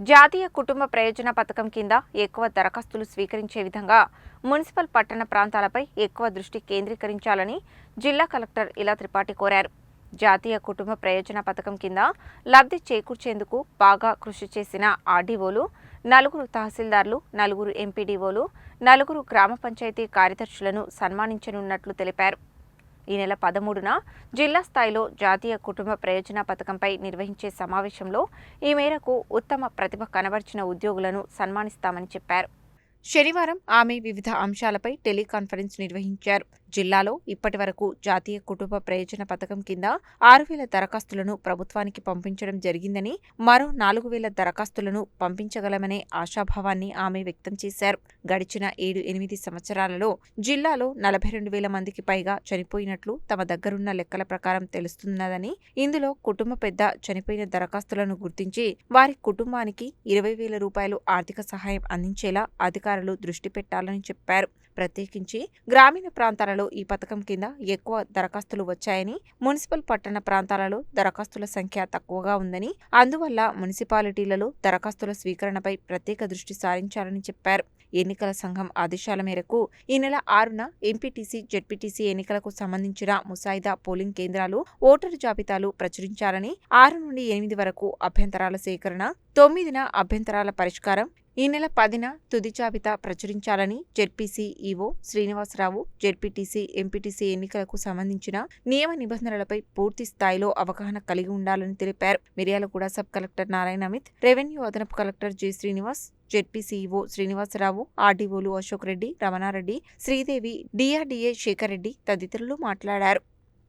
జాతీయ కుటుంబ ప్రయోజన పథకం కింద ఎక్కువ దరఖాస్తులు స్వీకరించే విధంగా మున్సిపల్ పట్టణ ప్రాంతాలపై ఎక్కువ దృష్టి కేంద్రీకరించాలని జిల్లా కలెక్టర్ ఇలా త్రిపాఠి కోరారు. జాతీయ కుటుంబ ప్రయోజన పథకం కింద లబ్ధి చేకూర్చేందుకు బాగా కృషి చేసిన ఆర్డీఓలు నలుగురు తహసీల్దార్లు నలుగురు ఎంపీడీఓలు నలుగురు గ్రామ పంచాయతీ కార్యదర్శులను సన్మానించనున్నట్లు తెలిపారు. ఈ నెల పదమూడున జిల్లా స్థాయిలో జాతీయ కుటుంబ ప్రయోజన పథకంపై నిర్వహించే సమావేశంలో ఈ మేరకు ఉత్తమ ప్రతిభ కనబర్చిన ఉద్యోగులను సన్మానిస్తామని చెప్పారు. శనివారం ఆమె వివిధ అంశాలపై టెలికాన్ఫరెన్స్ నిర్వహించారు. జిల్లాలో ఇప్పటి వరకు జాతీయ కుటుంబ ప్రయోజన పథకం కింద ఆరు వేల దరఖాస్తులను ప్రభుత్వానికి పంపించడం జరిగిందని మరో నాలుగు వేల దరఖాస్తులను పంపించగలమనే ఆశాభావాన్ని ఆమె వ్యక్తం చేశారు. గడిచిన ఏడు ఎనిమిది సంవత్సరాలలో జిల్లాలో నలభై రెండు వేల మందికి పైగా చనిపోయినట్లు తమ దగ్గరున్న లెక్కల ప్రకారం తెలుస్తున్నదని ఇందులో కుటుంబ పెద్ద చనిపోయిన దరఖాస్తులను గుర్తించి వారి కుటుంబానికి ఇరవై వేల రూపాయలు ఆర్థిక సహాయం అందించేలా అధికారులు దృష్టి పెట్టాలని చెప్పారు. ప్రత్యేకించి గ్రామీణ ప్రాంతాలలో ఈ పథకం కింద ఎక్కువ దరఖాస్తులు వచ్చాయని మున్సిపల్ పట్టణ ప్రాంతాలలో దరఖాస్తుల సంఖ్య తక్కువగా ఉందని అందువల్ల మున్సిపాలిటీలలో దరఖాస్తుల స్వీకరణపై ప్రత్యేక దృష్టి సారించాలని చెప్పారు. ఎన్నికల సంఘం ఆదేశాల మేరకు ఈ నెల ఆరున ఎంపీటీసీ జెడ్పీటీసీ ఎన్నికలకు సంబంధించిన ముసాయిదా పోలింగ్ కేంద్రాలు ఓటరు జాబితాలు ప్రచురించాలని ఆరు నుండి ఎనిమిది వరకు అభ్యంతరాల సేకరణ తొమ్మిదిన అభ్యంతరాల పరిష్కారం ఈ నెల పదిన తుది జాబితా ప్రచురించాలని ZPC EO Srinivasarao ZPTC MPTC ఎన్నికలకు సంబంధించిన నియమ నిబంధనలపై పూర్తి స్థాయిలో అవగాహన కలిగి ఉండాలని తెలిపారు. Miryalaguda sub collector Narayana Amit revenue అదనపు collector J Srinivas ZP CEO Srinivasarao ఆర్డీఓలు Ashok Reddy Ramana Reddy Sridevi DRDA Shekar Reddy తదితరులు మాట్లాడారు.